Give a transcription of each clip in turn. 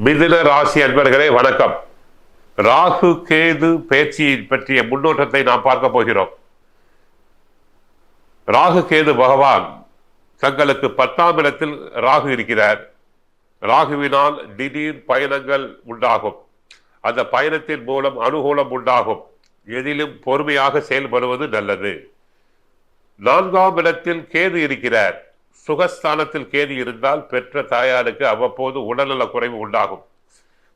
மிதுன ராசி அன்பர்களே வணக்கம். ராகு கேது பேச்சியின் பற்றிய முன்னோட்டத்தை நாம் பார்க்க போகிறோம். ராகு கேது பகவான் தங்களுக்கு பத்தாம் இடத்தில் ராகு இருக்கிறார். ராகுவினால் திடீர் பயணங்கள் உண்டாகும். அந்த பயணத்தின் மூலம் அனுகூலம் உண்டாகும். எதிலும் பொறுமையாக செயல்படுவது நல்லது. நான்காம் இடத்தில் கேது இருக்கிறார். சுகஸ்தானத்தில் கேது இருந்தால் பெற்ற தாயாருக்கு அவ்வப்போது உடல்நல குறைவு உண்டாகும்.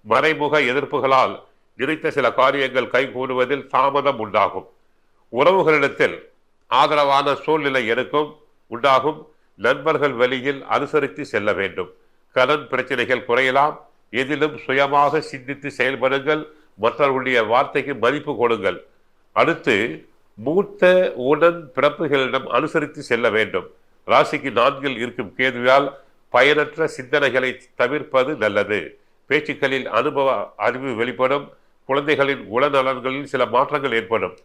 மறைமுக எதிர்ப்புகளால் நினைத்த சில காரியங்கள் கைகூடுவதில் தாமதம் உண்டாகும். உறவுகளிடத்தில் ஆதரவான சூழ்நிலை எனக்கும் உண்டாகும். நண்பர்கள் வழியில் அனுசரித்து செல்ல வேண்டும். கடன் பிரச்சனைகள் குறையலாம். எதிலும் சுயமாக சிந்தித்து செயல்படுங்கள். மற்றவர்களுடைய வார்த்தைக்கு மதிப்பு கொடுங்கள். அடுத்து மூத்த உடன் பிறப்புகளிடம் அனுசரித்து செல்ல வேண்டும். ராசிக்கு நான்கில் இருக்கும் கேதுவால் பயனற்ற சிந்தனைகளை தவிர்ப்பது நல்லது. பேச்சுக்களில் அனுபவ அறிவு வெளிப்படும். குழந்தைகளின் உளநலன்களில் சில மாற்றங்கள் ஏற்படும்.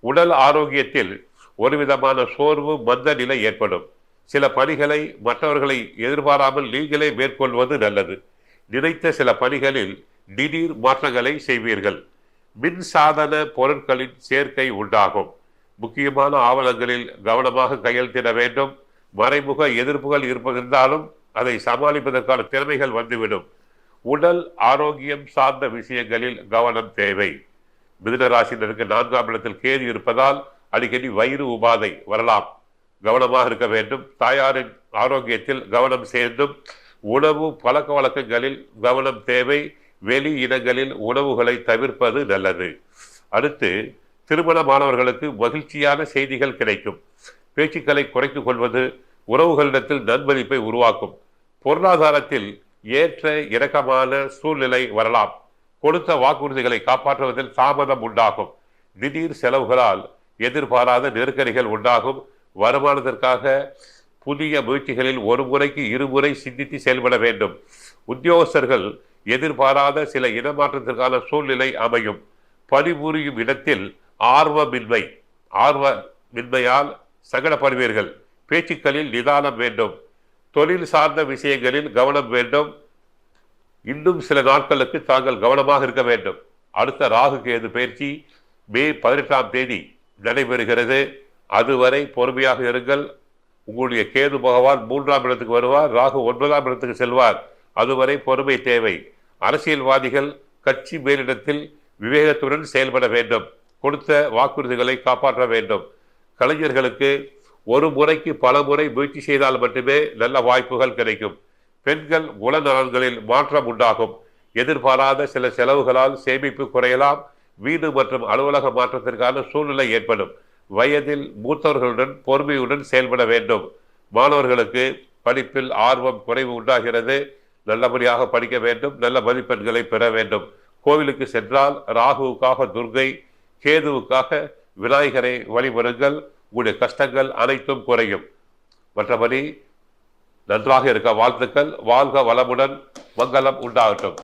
உடல் ஆரோக்கியத்தில் ஒரு விதமான சோர்வு மந்த நிலை ஏற்படும். சில பணிகளை மற்றவர்களை எதிர்பாராமல் நீங்களே மேற்கொள்வது நல்லது. நினைத்த சில பணிகளில் திடீர் மாற்றங்களை செய்வீர்கள். மின் சாதன பொருட்களின் சேர்க்கை உண்டாகும். முக்கியமான ஆவணங்களில் கவனமாக கையெழுத்திட வேண்டும். மறைமுக எதிர்ப்புகள் இருப்பதிருந்தாலும் அதை சமாளிப்பதற்கான திறமைகள் வந்துவிடும். உடல் ஆரோக்கியம் சார்ந்த விஷயங்களில் கவனம் தேவை. மிதுனராசினருக்கு நான்காம் இடத்தில் கேது இருப்பதால் அடிக்கடி வயிறு உபாதை வரலாம். கவனமாக இருக்க வேண்டும். தாயாரின் ஆரோக்கியத்தில் கவனம் சேர்ந்தும் உணவு பழக்க வழக்கங்களில் கவனம் தேவை. வெளி இடங்களில் உணவுகளை தவிர்ப்பது நல்லது. அடுத்து திருமணமானவர்களுக்கு மகிழ்ச்சியான செய்திகள் கிடைக்கும். பேச்சுக்களை குறைத்து கொள்வது உறவுகளிடத்தில் நன்மதிப்பை உருவாக்கும். பொருளாதாரத்தில் ஏற்ற இறக்கமான சூழ்நிலை வரலாம். கொடுத்த வாக்குறுதிகளை காப்பாற்றுவதில் தாமதம் உண்டாகும். திடீர் செலவுகளால் எதிர்பாராத நெருக்கடிகள் உண்டாகும். வருமானத்திற்காக புதிய முயற்சிகளில் ஒரு முறைக்கு இருமுறை சிந்தித்து செயல்பட வேண்டும். உத்தியோகஸ்தர்கள் எதிர்பாராத சில இடமாற்றத்திற்கான சூழ்நிலை அமையும். பணிபுரியும் இடத்தில் ஆர்வமின்மை ஆர்வமின்மையால் சங்கடப்படுவீர்கள் பேச்சுக்களில் நிதானம் வேண்டும். தொழில் சார்ந்த விஷயங்களில் கவனம் வேண்டும். இன்னும் சில நாட்களுக்கு தாங்கள் கவனமாக இருக்க வேண்டும். அடுத்த ராகு கேது பயிற்சி மே பதினெட்டாம் தேதி நடைபெறுகிறது. அதுவரை பொறுமையாக இருங்கள். உங்களுடைய கேது பகவான் மூன்றாம் இடத்துக்கு வருவார் ராகு ஒன்பதாம் இடத்துக்கு செல்வார். அதுவரை பொறுமை தேவை. அரசியல்வாதிகள் கட்சி மேலிடத்தில் விவேகத்துடன் செயல்பட வேண்டும். கொடுத்த வாக்குறுதிகளை காப்பாற்ற வேண்டும். கலைஞர்களுக்கு ஒரு முறைக்கு பல முறை முயற்சி செய்தால் மட்டுமே நல்ல வாய்ப்புகள் கிடைக்கும். பெண்கள் குணநலன்களில் மாற்றம் உண்டாகும். எதிர்பாராத சில செலவுகளால் சேமிப்பு குறையலாம். வீடு மற்றும் அலுவலக மாற்றத்திற்கான சூழ்நிலை ஏற்படும். வயதில் மூத்தவர்களுடன் பொறுமையுடன் செயல்பட வேண்டும். மாணவர்களுக்கு படிப்பில் ஆர்வம் குறைவு உண்டாகிறது. நல்லபடியாக படிக்க வேண்டும். நல்ல மதிப்பெண்களை பெற வேண்டும். கோவிலுக்கு சென்றால் ராகுவுக்காக துர்கை கேதுவுக்காக விநாயகரை வழிபடுங்கள். உங்களுடைய கஷ்டங்கள் அனைத்தும் குறையும். மற்றபடி நன்றாக இருக்க வாழ்த்துக்கள். வாழ்க வளமுடன். மங்களம் உண்டாகட்டும்.